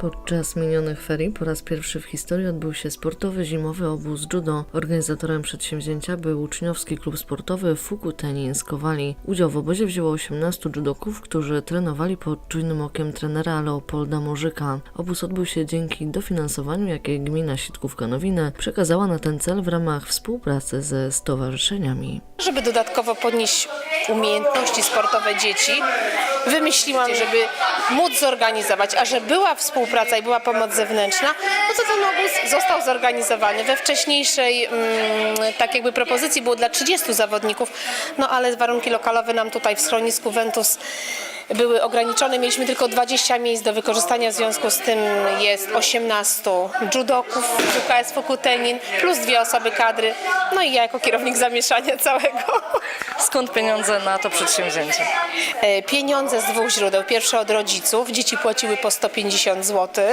Podczas minionych ferii po raz pierwszy w historii odbył się sportowy zimowy obóz judo. Organizatorem przedsięwzięcia był uczniowski klub sportowy Fukutenin z Kowali. Udział w obozie wzięło 18 judoków, którzy trenowali pod czujnym okiem trenera Leopolda Morzyka. Obóz odbył się dzięki dofinansowaniu, jakie gmina Sitkówka-Nowiny przekazała na ten cel w ramach współpracy ze stowarzyszeniami. Żeby dodatkowo podnieść umiejętności sportowe dzieci, wymyśliłam, żeby móc zorganizować, a że była współpraca i była pomoc zewnętrzna, no to ten obóz został zorganizowany. We wcześniejszej mm, tak jakby propozycji było dla 30 zawodników, no ale warunki lokalowe nam tutaj w schronisku Ventus były ograniczone. Mieliśmy tylko 20 miejsc do wykorzystania, w związku z tym jest 18 judoków WKS Fukutenin plus dwie osoby kadry, no i ja jako kierownik zamieszania całego. Skąd pieniądze na to przedsięwzięcie? E, Pieniądze z dwóch źródeł. Pierwsze od rodziców. Dzieci płaciły po 150 zł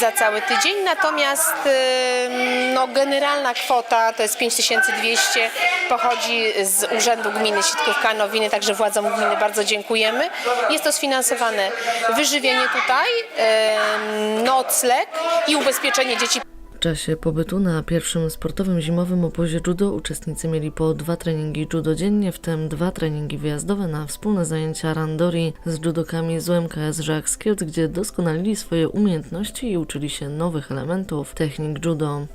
za cały tydzień, natomiast e, no, generalna kwota to jest 5200, pochodzi z Urzędu Gminy Sitkówka Nowiny, także władzom gminy bardzo dziękujemy. Jest to sfinansowane wyżywienie tutaj, e, nocleg i ubezpieczenie dzieci czasie pobytu na pierwszym sportowym zimowym obozie judo uczestnicy mieli po dwa treningi judo dziennie, w tym dwa treningi wyjazdowe na wspólne zajęcia randori z judokami z UMKS Żak z Kielc, gdzie doskonalili swoje umiejętności i uczyli się nowych elementów technik judo.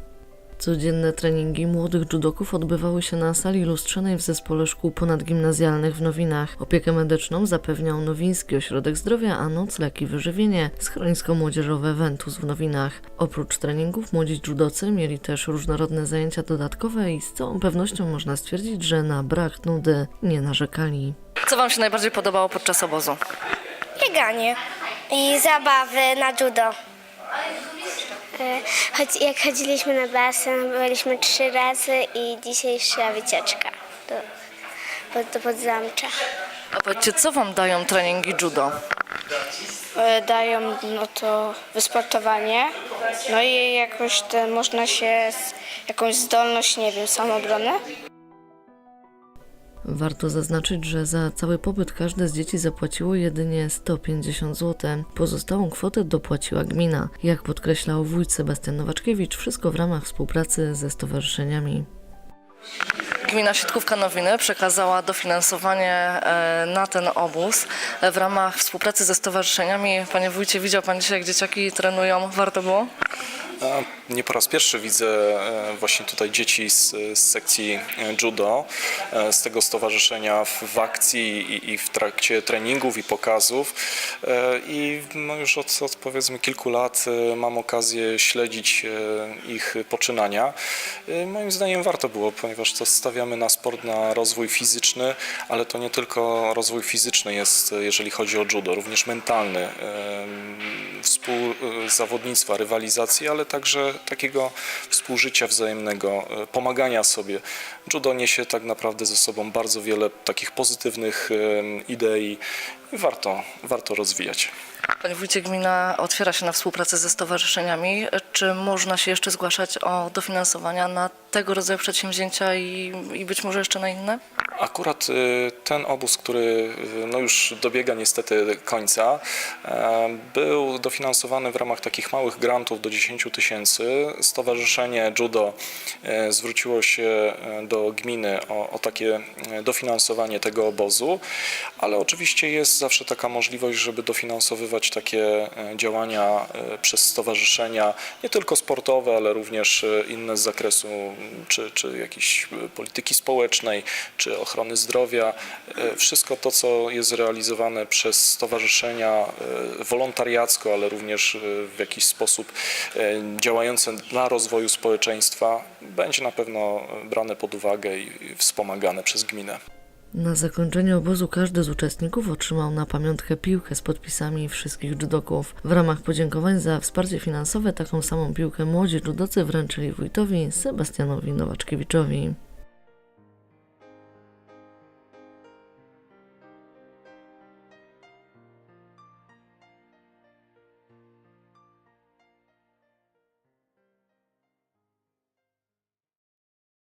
Codzienne treningi młodych judoków odbywały się na sali lustrzanej w zespole szkół ponadgimnazjalnych w Nowinach. Opiekę medyczną zapewniał Nowiński Ośrodek Zdrowia, a nocleg i wyżywienie schronisko młodzieżowe Ventus w Nowinach. Oprócz treningów młodzi judocy mieli też różnorodne zajęcia dodatkowe i z całą pewnością można stwierdzić, że na brak nudy nie narzekali. Co Wam się najbardziej podobało podczas obozu? bieganie i zabawy na judo. E, Choć jak chodziliśmy na basen, byliśmy trzy razy i dzisiejsza wycieczka do, pod, do Podzamcza. A powiedzcie, co Wam dają treningi judo? E, dają no to wysportowanie, no i jakoś te, można się, jakąś zdolność, nie wiem, samoobronę. Warto zaznaczyć, że za cały pobyt każde z dzieci zapłaciło jedynie 150 zł. Pozostałą kwotę dopłaciła gmina. Jak podkreślał wójt Sebastian Nowaczkiewicz, wszystko w ramach współpracy ze stowarzyszeniami. Gmina Sitkówka Nowiny przekazała dofinansowanie e, na ten obóz e, w ramach współpracy ze stowarzyszeniami. Panie wójcie, widział Pan dzisiaj, jak dzieciaki trenują? Warto było? Nie po raz pierwszy widzę e, właśnie tutaj dzieci z, z sekcji e, judo, e, z tego stowarzyszenia w, w akcji i, i w trakcie treningów i pokazów. I no już od, od powiedzmy kilku lat mam okazję śledzić ich poczynania. Moim zdaniem warto było, ponieważ to stawiamy na sport, na rozwój fizyczny, ale to nie tylko rozwój fizyczny jest, jeżeli chodzi o judo, również mentalny. Współzawodnictwa, rywalizacji, ale także takiego współżycia wzajemnego, e, pomagania sobie. Judo niesie tak naprawdę ze sobą bardzo wiele takich pozytywnych idei i warto, warto rozwijać. Panie wójcie, gmina otwiera się na współpracę ze stowarzyszeniami. Czy można się jeszcze zgłaszać o dofinansowania na tego rodzaju przedsięwzięcia i, i być może jeszcze na inne? Akurat y, ten obóz, który y, no już dobiega niestety końca, e, był dofinansowany w ramach takich małych grantów do 10 tysięcy. Stowarzyszenie Judo e, zwróciło się e, do gminy o, o takie dofinansowanie tego obozu, ale oczywiście jest zawsze taka możliwość, żeby dofinansowywać takie działania przez stowarzyszenia, nie tylko sportowe, ale również inne z zakresu czy, czy jakiejś e, polityki społecznej, czy ochrony zdrowia. E, Wszystko to, co jest realizowane przez stowarzyszenia e, wolontariacko, ale również w jakiś sposób działające dla rozwoju społeczeństwa, będzie na pewno brane pod uwagę i wspomagane przez gminę. Na zakończenie obozu każdy z uczestników otrzymał na pamiątkę piłkę z podpisami wszystkich judoków. W ramach podziękowań za wsparcie finansowe taką samą piłkę młodzi judocy wręczyli wójtowi Sebastianowi Nowaczkiewiczowi.